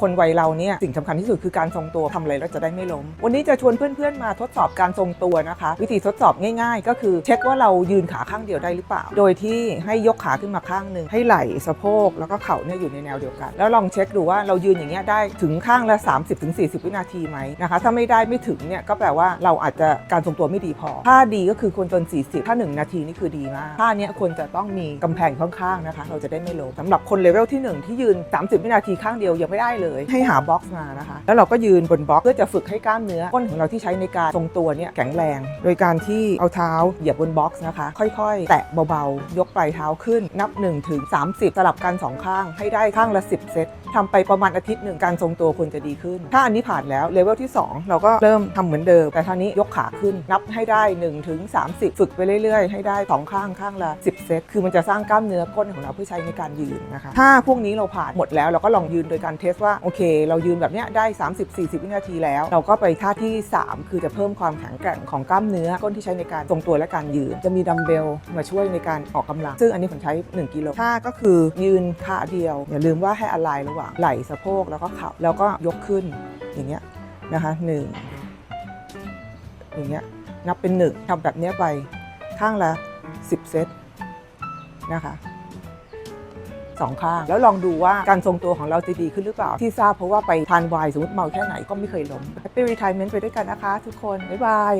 คนวัยเราเนี่ยสิ่งสำคัญที่สุดคือการทรงตัวทำอะไรแล้วจะได้ไม่ล้ม วันนี้จะชวนเพื่อนๆมาทดสอบการทรงตัวนะคะ วิธีทดสอบง่าย ๆ ก็คือเช็คว่าเรายืนขาข้างเดียวได้หรือเปล่า โดยที่ให้ยกขาขึ้นมาข้างหนึ่งให้ไหล่สะโพกแล้วก็เข่าเนี่ยอยู่ในแนวเดียวกัน แล้วลองเช็คดูว่าเรายืนอย่างเงี้ยได้ถึงข้างละ 30-40 วินาทีไหมนะคะถ้าไม่ได้ไม่ถึงเนี่ยก็แปลว่าเราอาจจะการทรงตัวไม่ดีพอถ้าดีก็คือควรจน 40 ถ้า 1 นาทีนี่คือดีมากท่าเนี้ยควรจะต้องมีกำแพงข้างๆนะคะ เราจะได้ไม่ล้มสำหรับคนเลเวลที่ 1 ที่ยืน 30 วินาทีข้างเดียวยังไม่ได้เลยให้หาบ็อกซ์มานะคะ แล้วเราก็ยืนบนบ็อกซ์เพื่อจะฝึกให้กล้ามเนื้อก้นของเราที่ใช้ในการทรงตัวเนี่ยแข็งแรง โดยการที่เอาเท้าเหยียบบนบ็อกซ์นะคะ ค่อยๆ แตะเบาๆ ยกปลายเท้าขึ้นนับ1ถึง30 สลับกันสองข้าง ให้ได้ข้างละ 10 เซตทำไปประมาณอาทิตย์หนึ่งการทรงตัวควรจะดีขึ้น ถ้าอันนี้ผ่านแล้วเลเวลที่ 2 เราก็เริ่มทำเหมือนเดิม แต่ครานี้ยกขาขึ้นนับให้ได้1ถึง30 ฝึกไปเรื่อยๆ ให้ได้สองข้างข้างละ 10 เซต คือมันจะสร้างกล้ามเนื้อก้นของเราเพื่อใช้ในการยืนนะคะ ถ้าพวกนี้เราผ่านหมดแล้วเราก็ลองยืนโดยการเทสว่าโอเค เรายืนแบบเนี้ยได้ 30-40 วินาทีแล้ว เราก็ไปท่าที่ 3 คือจะเพิ่มความแข็งแกร่งของกล้ามเนื้อก้นที่ใช้ในการทรงตัวและการยืน จะมีดัมเบลมาช่วยในการออกกำลัง ซึ่งอันนี้ผมใช้ 1 กิโลท่าก็คือยืนขาเดียว อย่าลืมว่าให้อะไลน์ระหว่างไหล่สะโพกแล้วก็เข่าแล้วก็ยกขึ้นอย่างเงี้ยนะคะหนึ่งอย่างเงี้ยนับเป็นหนึ่งทำแบบเนี้ยไปข้างละ 10 เซตนะคะ สองข้าง แล้วลองดูว่าการทรงตัวของเราจะดีขึ้นหรือเปล่า ที่ทราบเพราะว่าไปทานไวน์สมมติเมาแค่ไหนก็ไม่เคยล้ม Happy Retirement ไปด้วยกันนะคะทุกคน บ๊ายบาย